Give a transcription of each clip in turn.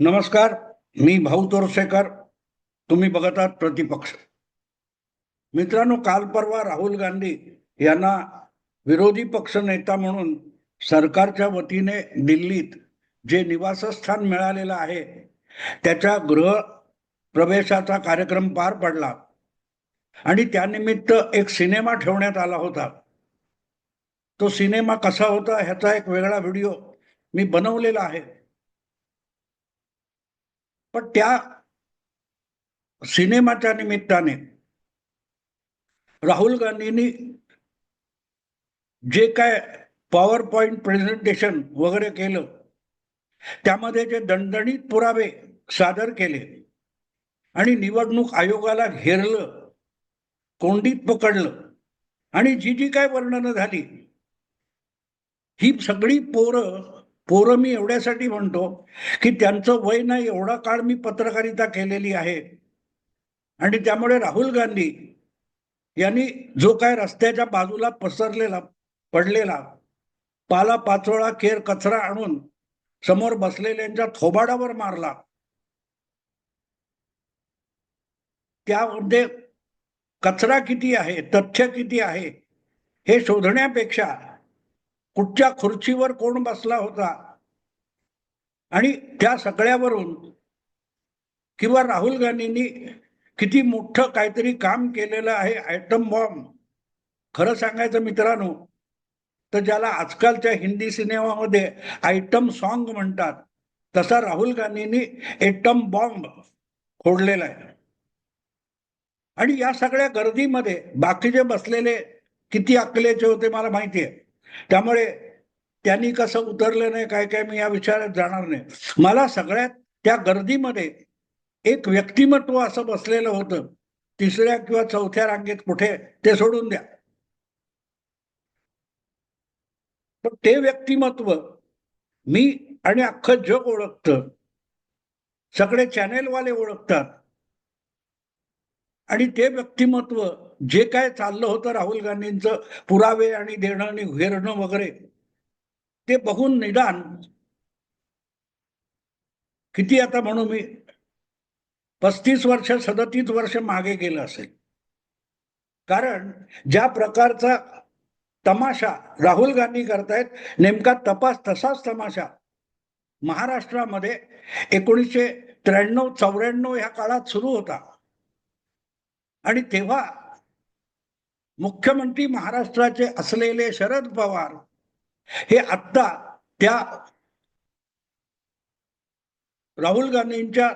नमस्कार मी भाऊ तोरसेकर. तुम्ही बघत आहात प्रतिपक्ष. मित्रांनो काल परवा राहुल गांधी यांना विरोधी पक्ष नेता म्हणून सरकारच्या वतीने दिल्लीत जे निवासस्थान मिळालेलं आहे त्याच्या गृह प्रवेशाचा कार्यक्रम पार पडला. आणि त्यानिमित्त एक सिनेमा ठेवण्यात आला होता. तो सिनेमा कसा होता ह्याचा एक वेगळा व्हिडिओ मी बनवलेला आहे. पण त्या सिनेमाच्या निमित्ताने राहुल गांधींनी जे काय पॉवर पॉइंट प्रेझेंटेशन वगैरे केलं त्यामध्ये जे दणदणीत पुरावे सादर केले आणि निवडणूक आयोगाला घेरलं कोंडीत पकडलं आणि जी जी काय वर्णनं झाली ही सगळी पोरं पोरं मी एवढ्यासाठी म्हणतो की त्यांचं वय नाही एवढा काळ मी पत्रकारिता केलेली आहे. आणि त्यामुळे राहुल गांधी यांनी जो काय रस्त्याच्या बाजूला पसरलेला पडलेला पाला पाचोळा केर कचरा आणून समोर बसलेल्यांच्या थोबाडावर मारला. त्यामध्ये कचरा किती आहे तथ्य किती आहे हे शोधण्यापेक्षा कुठच्या खुर्चीवर कोण बसला होता? आणि त्या सगळ्यावरून किंवा राहुल गांधींनी किती मोठं काहीतरी काम केलेलं आहे आयटम बॉम्ब खरं सांगायचं मित्रांनो तर ज्याला आजकालच्या हिंदी सिनेमामध्ये आयटम सॉन्ग म्हणतात तसा राहुल गांधींनी एटम बॉम्ब फोडलेला आहे. आणि या सगळ्या गर्दीमध्ये बाकीचे बसलेले किती अकलेचे होते मला माहिती आहे. त्यामुळे त्यांनी कसं उतरलं नाही काय काय मी या विचारात जाणार नाही. मला सगळ्यात त्या गर्दीमध्ये एक व्यक्तिमत्व असं बसलेलं होतं. तिसऱ्या किंवा चौथ्या रांगेत कुठे ते सोडून द्या. पण ते व्यक्तिमत्व मी आणि अख्खं जग ओळखतं. सगळे चॅनेलवाले ओळखतात. आणि ते व्यक्तिमत्व जे काय चाललं होतं राहुल गांधींचं पुरावे आणि देणं आणि घेरणं वगैरे ते बघून निदान किती आता म्हणू मी पस्तीस वर्ष सदतीस वर्ष मागे गेलं असेल. कारण ज्या प्रकारचा तमाशा राहुल गांधी करतायत नेमका तपास तसाच तमाशा महाराष्ट्रामध्ये एकोणीसशे त्र्याण्णव चौऱ्याण्णव ह्या काळात सुरू होता. आणि तेव्हा मुख्यमंत्री महाराष्ट्राचे असलेले शरद पवार हे आत्ता त्या राहुल गांधींच्या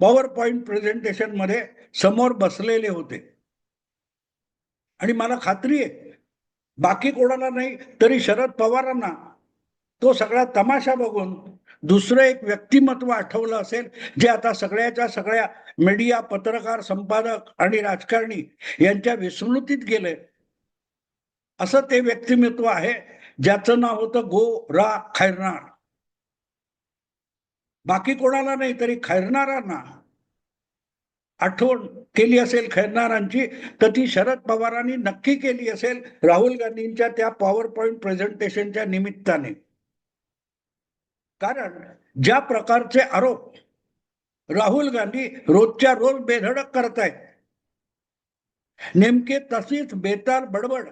पॉवर पॉइंट प्रेझेंटेशनमध्ये समोर बसलेले होते. आणि मला खात्री आहे बाकी कोणाला नाही तरी शरद पवारांना तो सगळा तमाशा बघून दुसरं एक व्यक्तिमत्व आठवलं असेल जे आता सगळ्याच्या सगळ्या मीडिया पत्रकार संपादक आणि राजकारणी यांच्या विस्मृतीत गेले. असं ते व्यक्तिमत्व आहे ज्याचं नाव होतं गो रा खैरनार. बाकी कोणाला नाही तरी खैरनारांना आठवण केली असेल खैरनारांची तर ती शरद पवारांनी नक्की केली असेल राहुल गांधींच्या त्या पॉवर पॉइंट प्रेझेंटेशनच्या निमित्ताने. कारण ज्या प्रकारचे आरोप राहुल गांधी रोजच्या रोज बेधडक करतायत नेमके तशीच बेताल बडबड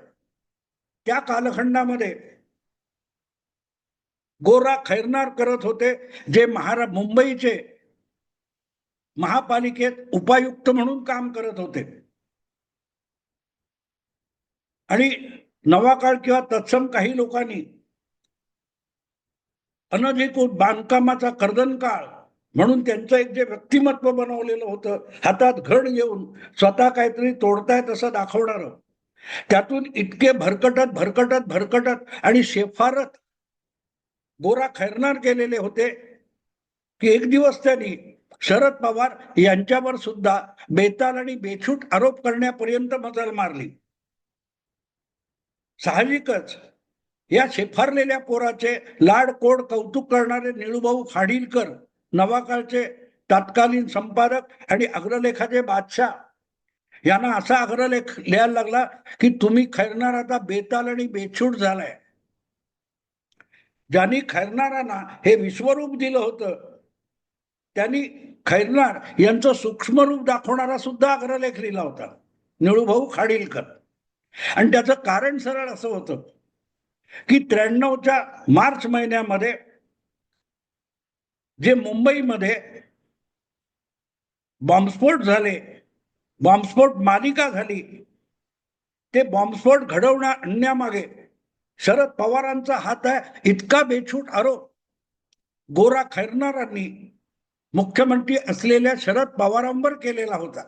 त्या कालखंडामध्ये गोरा खैरनार करत होते जे महारा मुंबईचे महापालिकेत उपायुक्त म्हणून काम करत होते. आणि नवाकाळ किंवा तत्सम काही लोकांनी अनधिकृत बांधकामाचा कर्दन काळ म्हणून त्यांचं एक जे व्यक्तिमत्व बनवलेलं होतं हातात घड घेऊन स्वतः काहीतरी तोडतायत असं दाखवणार. त्यातून इतके भरकटत भरकटत भरकटत आणि शेफारत गोरा खैरनार केलेले होते की एक दिवस त्यांनी शरद पवार यांच्यावर सुद्धा बेताल आणि बेछूट आरोप करण्यापर्यंत मजल मारली. साहजिकच या शेफारलेल्या पोराचे लाड कोड कौतुक करणारे निळूभाऊ खाडीलकर नवाकाळचे तत्कालीन संपादक आणि अग्रलेखाचे बादशाह. यांना असा अग्रलेख लिहायला लागला की तुम्ही खैरणार आता बेताल आणि बेछूट झालाय. ज्यांनी खैरनारांना हे विश्वरूप दिलं होतं त्यांनी खैरनार यांचं सूक्ष्म रूप दाखवणारा सुद्धा अग्रलेख लिहिला होता निळूभाऊ खाडीलकर. आणि त्याचं कारण सरळ असं होतं की त्र्याण्णवच्या मार्च महिन्यामध्ये जे मुंबईमध्ये बॉम्बस्फोट झाले बॉम्बस्फोट मालिका झाली ते बॉम्बस्फोट घडवण्या आणण्यामागे शरद पवारांचा हात आहे इतका बेछूट आरोप. गोरा खैरनारांनी मुख्यमंत्री असलेल्या शरद पवारांवर केलेला होता.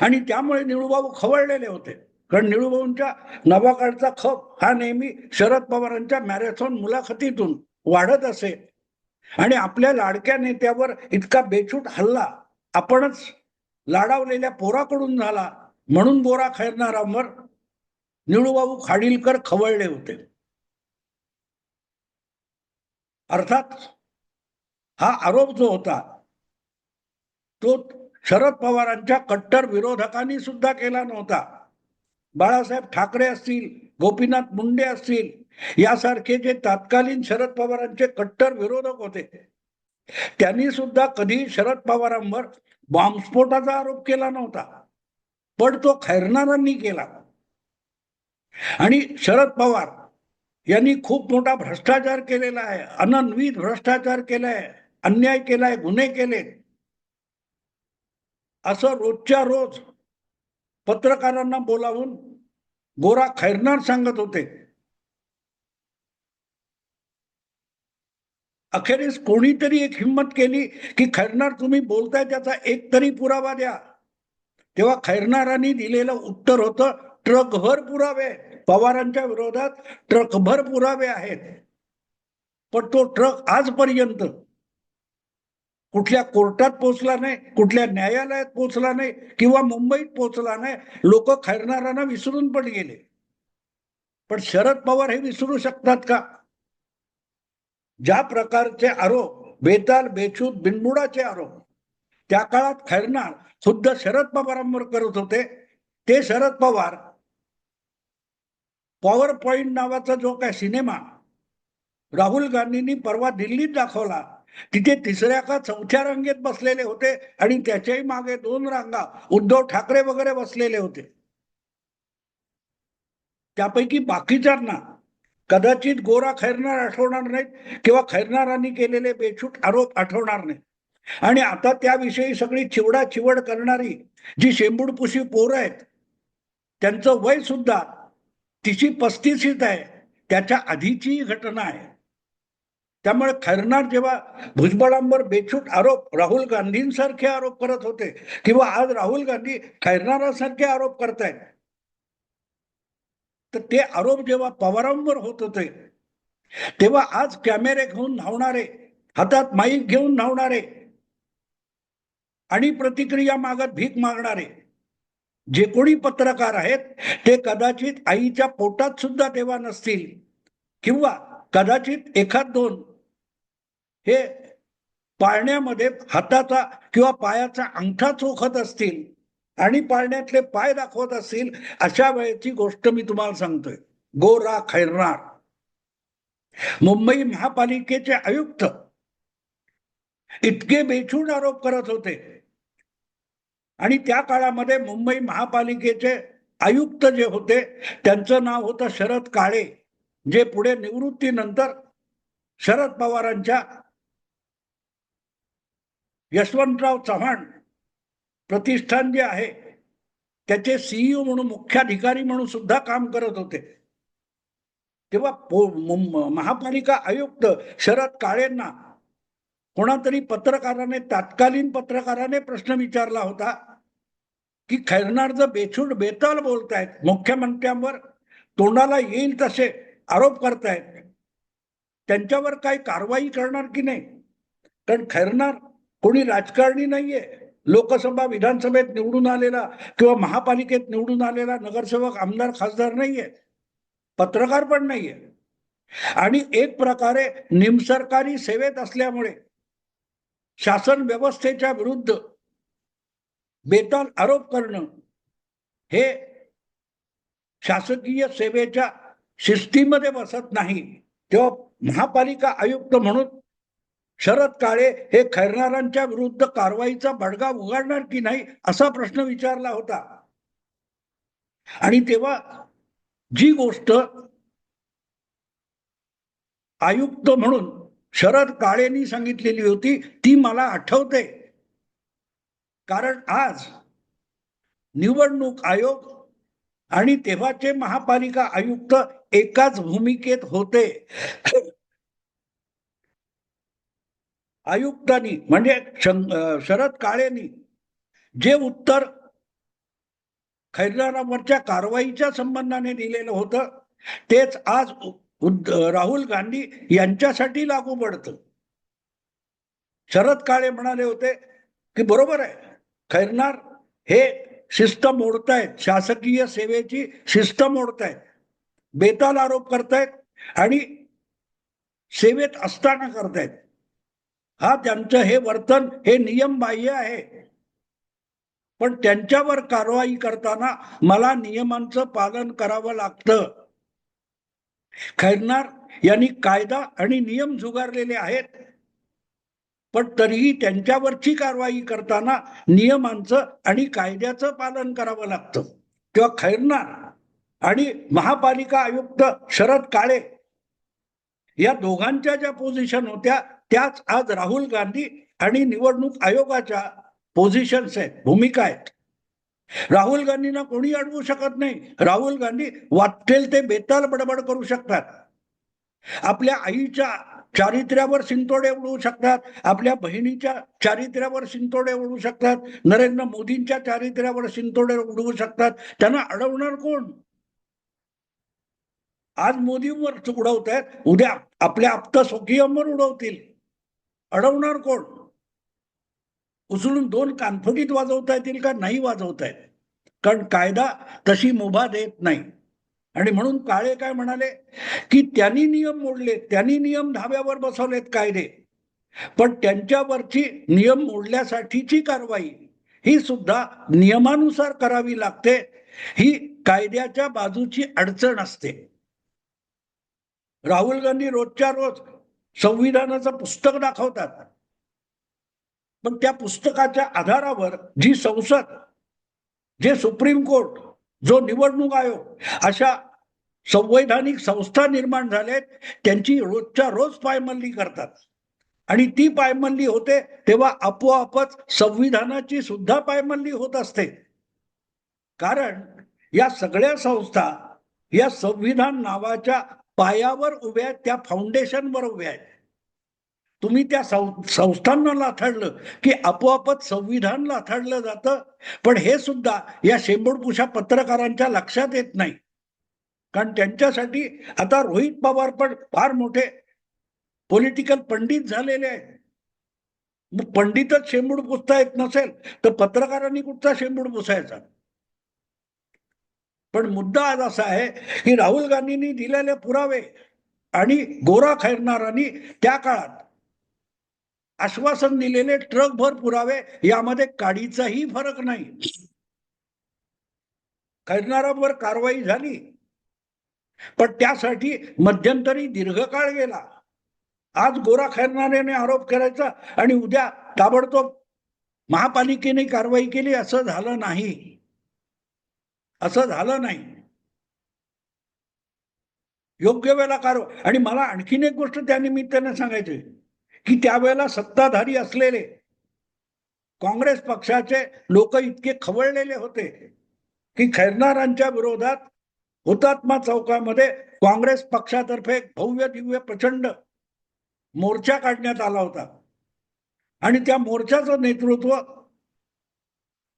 आणि त्यामुळे निळूबाबू खवळलेले होते. कारण निळूभाऊंच्या नवाकाळचा खप हा नेहमी शरद पवारांच्या मॅरेथॉन मुलाखतीतून वाढत असे. आणि आपल्या लाडक्या नेत्यावर इतका बेछूट हल्ला आपणच लाडावलेल्या पोराकडून झाला म्हणून बोरा खैरनारांवर निळूभाऊ खाडीलकर खवळले होते. अर्थात हा आरोप जो होता तो शरद पवारांच्या कट्टर विरोधकांनी सुद्धा केला नव्हता. बाळासाहेब ठाकरे असतील गोपीनाथ मुंडे असतील यासारखे जे तत्कालीन शरद पवारांचे कट्टर विरोधक होते त्यांनी सुद्धा कधी शरद पवारांवर बॉम्बस्फोटाचा आरोप केला नव्हता पण तो खैरनारांनी केला. आणि शरद पवार यांनी खूप मोठा भ्रष्टाचार केलेला आहे अनन्वित भ्रष्टाचार केलाय अन्याय केलाय गुन्हे केले असं रोजच्या रोज पत्रकारांना बोलावून गोरा खैरनार सांगत होते. अखेरीस कोणीतरी एक हिंमत केली की खैरनार तुम्ही बोलताय त्याचा एक तरी पुरावा द्या. तेव्हा खैरनारांनी दिलेलं उत्तर होतं ट्रकभर पुरावे. पवारांच्या विरोधात ट्रकभर पुरावे आहेत. पण तो ट्रक आजपर्यंत कुठल्या कोर्टात पोहोचला नाही कुठल्या न्यायालयात पोहोचला नाही किंवा मुंबईत पोहोचला नाही लोक खैरणाऱ्यांना विसरून पण गेले. पण शरद पवार हे विसरू शकतात का? ज्या प्रकारचे आरोप बेताल बेछूत बिनबुडाचे आरोप त्या काळात खैरनार खुद्द शरद पवारांवर करत होते ते शरद पवार पॉवर पॉइंट नावाचा जो काय सिनेमा राहुल गांधींनी परवा दिल्लीत दाखवला तिथे तिसऱ्या का चौथ्या रांगेत बसलेले होते आणि त्याच्याही मागे दोन रांगा उद्धव ठाकरे वगैरे बसलेले होते. त्यापैकी बाकीच्यांना कदाचित गोरा खैरनार आठवणार नाहीत किंवा खैरनारांनी केलेले बेछूट आरोप आठवणार नाहीत. आणि आता त्याविषयी सगळी चिवडा चिवड करणारी जी शेंबुडपुशी पोरं आहेत त्यांचं वय सुद्धा तिची पस्तीशीत आहे त्याच्या आधीची ही घटना आहे. त्यामुळे खैरनार जेव्हा भुजबळांवर बेछूट आरोप राहुल गांधींसारखे आरोप करत होते किंवा आज राहुल गांधी खैरनारासारखे आरोप करतायत तर ते आरोप जेव्हा पवारांवर होत होते तेव्हा आज कॅमेरे घेऊन धावणारे हातात माईक घेऊन धावणारे आणि प्रतिक्रिया मागत भीक मागणारे जे कोणी पत्रकार आहेत ते कदाचित आईच्या पोटात सुद्धा तेव्हा नसतील किंवा कदाचित एखाद दोन हे पाळण्यामध्ये हाताचा किंवा पायाचा अंगठा चोखत असतील आणि पाळण्यातले पाय दाखवत असतील अशा वेळेची गोष्ट मी तुम्हाला सांगतोय. गोरा खैरनार. मुंबई महापालिकेचे आयुक्त इतके बेछूट आरोप करत होते. आणि त्या काळामध्ये मुंबई महापालिकेचे आयुक्त जे होते त्यांचं नाव होतं शरद काळे जे पुढे निवृत्तीनंतर शरद पवारांच्या यशवंतराव चव्हाण प्रतिष्ठान जे आहे त्याचे सीईओ म्हणून मुख्याधिकारी म्हणून सुद्धा काम करत होते. तेव्हा महापालिका आयुक्त शरद काळेंना कोणातरी पत्रकाराने तात्कालीन पत्रकाराने प्रश्न विचारला होता की खैरनार्ज बेछूड बेछूट बेताल बोलतायत मुख्यमंत्र्यांवर तोंडाला येईल तसे आरोप करतायत त्यांच्यावर काही कारवाई करणार की नाही? कारण खैरनार कोणी राजकारणी नाहीये. लोकसभा विधानसभेत निवडून आलेला किंवा महापालिकेत निवडून आलेला नगरसेवक आमदार खासदार नाहीये. पत्रकार पण नाहीये. आणि एक प्रकारे निमसरकारी सेवेत असल्यामुळे शासन व्यवस्थेच्या विरुद्ध बेताल आरोप करणं हे शासकीय सेवेच्या शिस्तीमध्ये बसत नाही. तेव्हा महापालिका आयुक्त म्हणून शरद काळे हे खैरनारांच्या विरुद्ध कारवाईचा बडगा उघडणार की नाही असा प्रश्न विचारला होता. आणि तेव्हा जी गोष्ट आयुक्त म्हणून शरद काळेंनी सांगितलेली होती ती मला आठवते. कारण आज निवडणूक आयोग आणि तेव्हाचे महापालिका आयुक्त एकाच भूमिकेत होते. आयुक्तांनी म्हणजे शरद काळेंनी जे उत्तर खैरनारांवरच्या कारवाईच्या संबंधाने दिलेलं होतं तेच आज राहुल गांधी यांच्यासाठी लागू पडतं. शरद काळे म्हणाले होते की बरोबर आहे खैरनार हे शिस्त मोडतायत शासकीय सेवेची शिस्त मोडतायत बेताल आरोप करतायत आणि सेवेत असताना करतायत. हा त्यांचं हे वर्तन हे नियम बाह्य आहे. पण त्यांच्यावर कारवाई करताना मला नियमांचं पालन करावं लागतं. खैरनार यांनी कायदा आणि नियम झुगारलेले आहेत. पण तरीही त्यांच्यावरची कारवाई करताना नियमांचं आणि कायद्याचं पालन करावं लागतं. किंवा खैरनार आणि महापालिका आयुक्त शरद काळे या दोघांच्या ज्या पोझिशन होत्या त्याच आज राहुल गांधी आणि निवडणूक आयोगाच्या पोझिशन्स आहेत भूमिका आहेत. राहुल गांधींना कोणी अडवू शकत नाही. राहुल गांधी वाटेल ते बेताल बडबड करू शकतात. आपल्या आईच्या चारित्र्यावर शिंतोडे उडवू शकतात. आपल्या बहिणीच्या चारित्र्यावर शिंतोडे उडवू शकतात. नरेंद्र मोदींच्या चारित्र्यावर शिंतोडे उडवू शकतात. त्यांना अडवणार कोण? आज मोदींवर उडवत आहेत उद्या आपल्या आप्त स्वकीयांवर उडवतील. अडवणार कोण? उचलून दोन कानफटीत वाजवता येतील का? नाही वाजवता येत. कारण कायदा तशी मुभा देत नाही. आणि म्हणून काळे काय म्हणाले? की त्यांनी नियम मोडले त्यांनी नियम धाब्यावर बसवलेत कायदे. पण त्यांच्यावरची नियम मोडल्यासाठीची कारवाई ही सुद्धा नियमानुसार करावी लागते. ही कायद्याच्या बाजूची अडचण असते. राहुल गांधी रोजच्या रोज संविधानाचं पुस्तक दाखवतात. पण त्या पुस्तकाच्या आधारावर जी संसद जे सुप्रीम कोर्ट जो निवडणूक आयोग अशा संवैधानिक संस्था निर्माण झाल्यात त्यांची रोजच्या रोज पायमल्ली करतात. आणि ती पायमल्ली होते तेव्हा आपोआपच संविधानाची सुद्धा पायमल्ली होत असते. कारण या सगळ्या संस्था या संविधान नावाच्या पायावर उभ्या आहेत त्या फाउंडेशनवर उभ्या आहेत. तुम्ही त्या सं- संस्थांना लाथाडलं की आपोआपच संविधान लाथाडलं जातं. पण हे सुद्धा या शेंबूडपुषा पत्रकारांच्या लक्षात येत नाही. कारण त्यांच्यासाठी आता रोहित पवार पण फार मोठे पॉलिटिकल पंडित झालेले आहेत. मग पंडितच शेंबूड पुसता येत नसेल तर पत्रकारांनी कुठचा शेंबूड पुसायचा पण मुद्दा आज असा आहे की राहुल गांधींनी दिलेले पुरावे आणि गोरा खैरनारांनी त्या काळात आश्वासन दिलेले ट्रकभर पुरावे यामध्ये काडीचाही फरक नाही. खैरनारांवर कारवाई झाली. पण त्यासाठी मध्यंतरी दीर्घकाळ गेला. आज गोरा खैरणाऱ्याने आरोप करायचा आणि उद्या ताबडतोब महापालिकेने कारवाई केली असं झालं नाही. असं झालं नाही. योग्य वेळेला कार आणि मला आणखीन एक गोष्ट त्या निमित्ताने सांगायची की त्यावेळेला सत्ताधारी असलेले काँग्रेस पक्षाचे लोक इतके खवळलेले होते की खैरनारांच्या विरोधात हुतात्मा चौकामध्ये काँग्रेस पक्षातर्फे एक भव्य दिव्य प्रचंड मोर्चा काढण्यात आला होता. आणि त्या मोर्चाचं नेतृत्व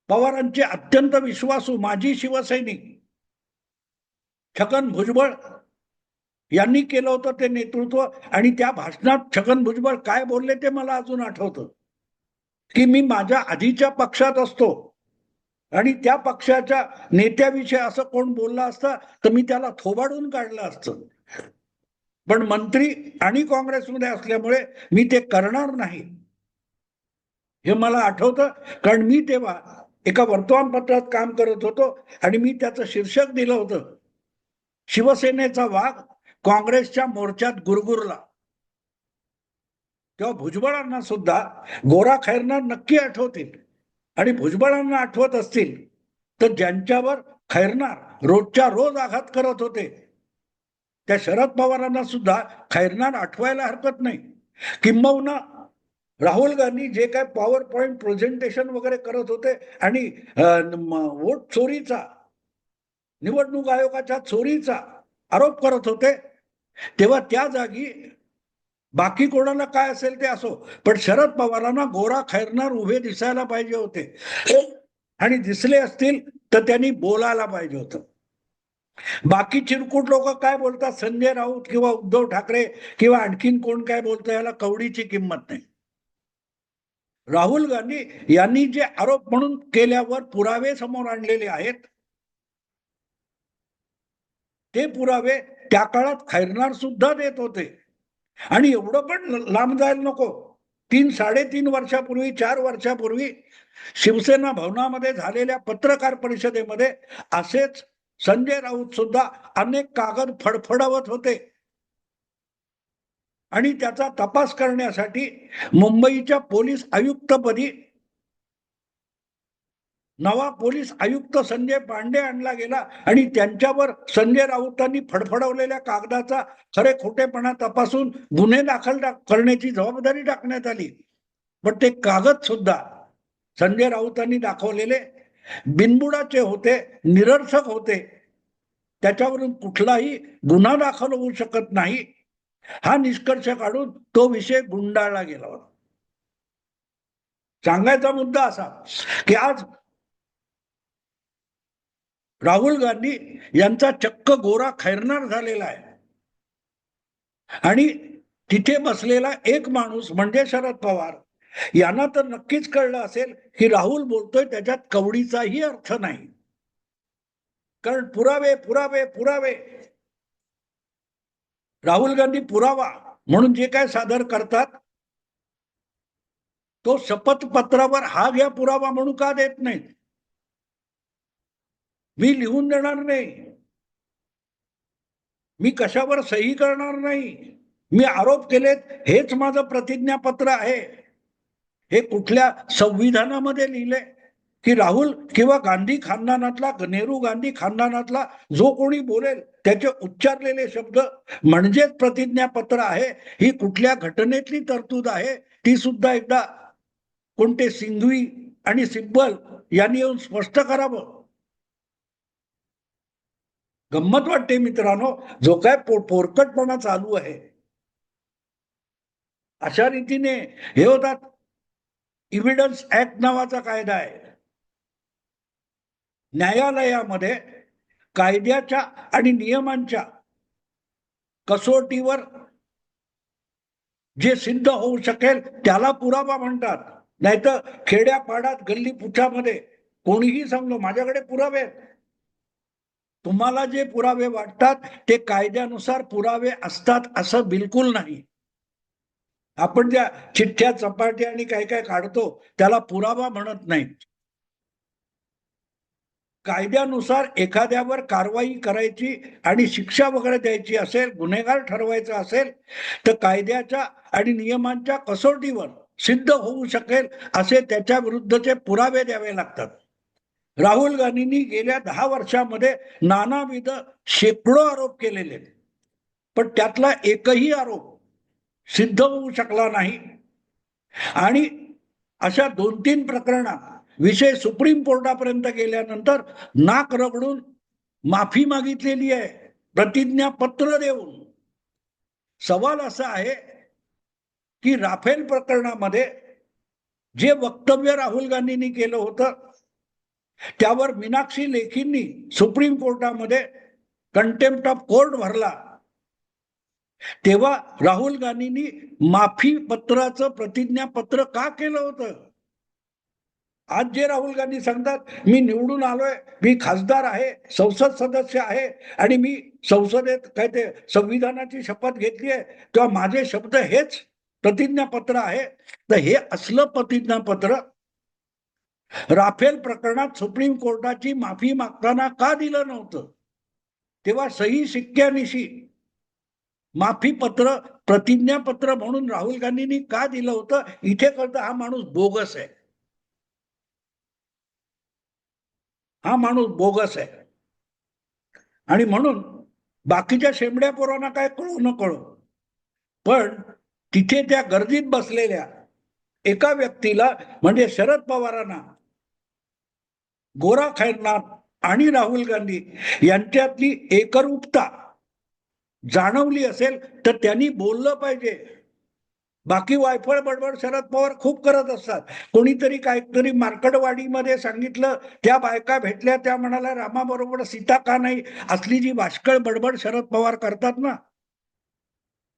पवारांचे अत्यंत विश्वासू माजी शिवसैनिक छगन भुजबळ यांनी केलं होतं ते नेतृत्व. आणि त्या भाषणात छगन भुजबळ काय बोलले ते मला अजून आठवतं. की मी माझ्या आधीच्या पक्षात असतो. आणि त्या पक्षाच्या नेत्याविषयी असं कोण बोलला असता तर मी त्याला थोबाडून काढलं असतं. पण मंत्री आणि काँग्रेसमध्ये असल्यामुळे मी ते करणार नाही. हे मला आठवतं. कारण मी तेव्हा एका वर्तमानपत्रात काम करत होतो आणि मी त्याचं शीर्षक दिलं होतं. शिवसेनेचा वाघ काँग्रेसच्या मोर्चात गुरगुरला. तेव्हा भुजबळांना सुद्धा गोरा खैरनार नक्की आठवतील आणि भुजबळांना आठवत असतील तर ज्यांच्यावर खैरनार रोजच्या रोज आघात करत होते त्या शरद पवारांना सुद्धा खैरनार आठवायला हरकत नाही. किंबहुना राहुल गांधी जे काय पॉवर पॉइंट प्रेझेंटेशन वगैरे करत होते आणि वोट चोरीचा निवडणूक आयोगाच्या चोरीचा आरोप करत होते तेव्हा त्या जागी बाकी कोणाला काय असेल ते असो पण शरद पवारांना गोरा खैरनार उभे दिसायला पाहिजे होते. आणि दिसले असतील तर त्यांनी बोलायला पाहिजे होतं. बाकी चिरकुट लोक काय बोलतात? संजय राऊत किंवा उद्धव ठाकरे किंवा आणखीन कोण काय बोलतं? याला कवडीची किंमत नाही. राहुल गांधी यांनी जे आरोप म्हणून केल्यावर पुरावे समोर आणलेले आहेत ते पुरावे त्या काळात खैरनार सुद्धा देत होते. आणि एवढं पण लांब जायला नको. तीन साडेतीन वर्षापूर्वी चार वर्षापूर्वी शिवसेना भवनामध्ये झालेल्या पत्रकार परिषदेमध्ये असेच संजय राऊत सुद्धा अनेक कागद फडफडवत होते. आणि त्याचा तपास करण्यासाठी मुंबईच्या पोलीस आयुक्तपदी नवा पोलीस आयुक्त संजय पांडे आणला गेला आणि त्यांच्यावर संजय राऊतांनी फडफडवलेल्या कागदाचा खरे खोटेपणा तपासून गुन्हे दाखल करण्याची जबाबदारी टाकण्यात आली. पण ते कागद सुद्धा संजय राऊतांनी दाखवलेले बिनबुडाचे होते निरर्थक होते. त्याच्यावरून कुठलाही गुन्हा दाखल होऊ शकत नाही. हा निष्कर्ष काढून तो विषय गुंडाळला गेला होता. सांगायचा मुद्दा असा की आज राहुल गांधी यांचा चक्क गोरा खैरणार झालेला आहे. आणि तिथे बसलेला एक माणूस म्हणजे शरद पवार यांना तर नक्कीच कळलं असेल की राहुल बोलतोय त्याच्यात कवडीचाही अर्थ नाही. कारण पुरावे पुरावे पुरावे राहुल गांधी पुरावा म्हणून जे काय सादर करतात तो शपथपत्रावर हा घ्या पुरावा म्हणून का देत नाहीत? मी लिहून देणार नाही. मी कशावर सही करणार नाही? मी आरोप केलेत हेच माझं प्रतिज्ञापत्र आहे. हे कुठल्या संविधानामध्ये लिहिले की राहुल किंवा गांधी खानदानातला नेहरू गांधी खानदानातला जो कोणी बोलेल त्याचे उच्चारलेले शब्द म्हणजेच प्रतिज्ञापत्र आहे ही कुठल्या घटनेतली तरतूद आहे ती सुद्धा एकदा कोणते सिंघवी आणि सिब्बल यांनी येऊन स्पष्ट करावं. गंमत वाटते मित्रांनो जो काय पो- पोरकटपणा चालू आहे. अशा रीतीने हे होतात इव्हिडन्स ऍक्ट नावाचा कायदा आहे. न्यायालयामध्ये कायद्याच्या आणि नियमांच्या कसोटीवर जे सिद्ध होऊ शकेल त्याला पुरावा म्हणतात. नाहीतर खेड्यापाड्यात गल्ली पुछामध्ये कोणीही सांगलो माझ्याकडे पुरावे आहेत. तुम्हाला जे पुरावे वाटतात ते कायद्यानुसार पुरावे असतात असं बिलकुल नाही. आपण ज्या चिठ्ठ्या चपाट्या आणि काय काय काढतो त्याला पुरावा म्हणत नाही कायद्यानुसार एखाद्यावर कारवाई करायची आणि शिक्षा वगैरे द्यायची असेल गुन्हेगार ठरवायचा असेल तर कायद्याच्या आणि नियमांच्या कसोटीवर सिद्ध होऊ शकेल असे त्याच्या विरुद्धचे पुरावे द्यावे लागतात राहुल गांधींनी गेल्या दहा वर्षामध्ये नानाविध शेकडो आरोप केलेले आहेत. पण त्यातला एकही आरोप सिद्ध होऊ शकला नाही आणि अशा दोन तीन प्रकरणात विषय सुप्रीम कोर्टापर्यंत गेल्यानंतर नाक रगडून माफी मागितलेली आहे प्रतिज्ञापत्र देऊन. सवाल असा आहे की राफेल प्रकरणामध्ये जे वक्तव्य राहुल गांधींनी केलं होतं त्यावर मीनाक्षी लेखींनी सुप्रीम कोर्टामध्ये कंटेम्प्ट ऑफ कोर्ट भरला. तेव्हा राहुल गांधींनी माफी पत्राचं प्रतिज्ञापत्र का केलं होतं? आज जे राहुल गांधी सांगतात मी निवडून आलोय मी खासदार आहे संसद सदस्य आहे आणि मी संसदेत काय ते संविधानाची शपथ घेतली आहे तेव्हा माझे शब्द हेच प्रतिज्ञापत्र आहे. तर हे असलं प्रतिज्ञापत्र राफेल प्रकरणात सुप्रीम कोर्टाची माफी मागताना का दिलं नव्हतं? तेव्हा सही शिक्क्यानिशी माफी पत्र प्रतिज्ञापत्र म्हणून राहुल गांधींनी का दिलं होतं? इथे कळतं हा माणूस बोगस आहे. हा माणूस बोगस आहे. आणि म्हणून बाकीच्या शेंबड्या पोरांना काय कळू न कळू पण तिथे त्या गर्दीत बसलेल्या एका व्यक्तीला म्हणजे शरद पवारांना गोरा खैरनाथ आणि राहुल गांधी यांच्यातली एकरूपता जाणवली असेल तर त्यांनी बोललं पाहिजे. बाकी वायफळ बडबड शरद पवार खूप करत असतात. कोणीतरी काहीतरी मार्कडवाडीमध्ये सांगितलं त्या बायका भेटल्या त्या म्हणाल्या रामाबरोबर सीता का नाही? असली जी भाष्कळ बडबड शरद पवार करतात ना.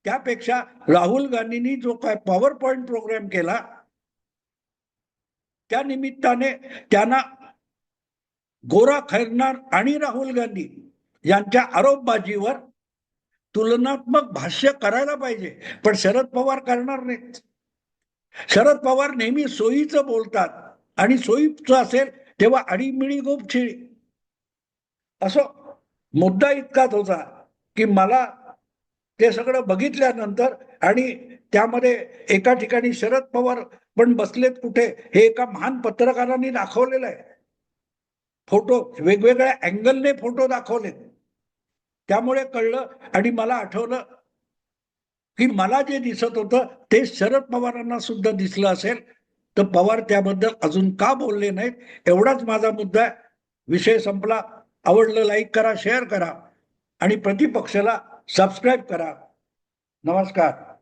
त्यापेक्षा राहुल गांधींनी जो काय पॉवर पॉइंट प्रोग्राम केला त्या निमित्ताने त्यांना गोरा खैरनार आणि राहुल गांधी यांच्या आरोपबाजीवर तुलनात्मक भाष्य करायला पाहिजे. पण शरद पवार करणार नाहीत. शरद पवार नेहमी सोयीचं बोलतात. आणि सोयीचं असेल तेव्हा अडीमिळी गोपछिळी. असं मुद्दा इतकाच होता की मला ते सगळं बघितल्यानंतर आणि त्यामध्ये एका ठिकाणी शरद पवार पण बसलेत कुठे हे एका महान पत्रकारांनी दाखवलेलं आहे. फोटो वेगवेगळ्या अँगलने फोटो दाखवलेत. त्यामुळे कळलं आणि मला आठवलं की मला जे दिसत होतं ते शरद पवारांना सुद्धा दिसलं असेल. तर पवार त्याबद्दल अजून का बोलले नाहीत? एवढाच माझा मुद्दा आहे. विषय संपला. आवडलं लाईक करा शेअर करा आणि प्रतिपक्षाला सबस्क्राईब करा. नमस्कार.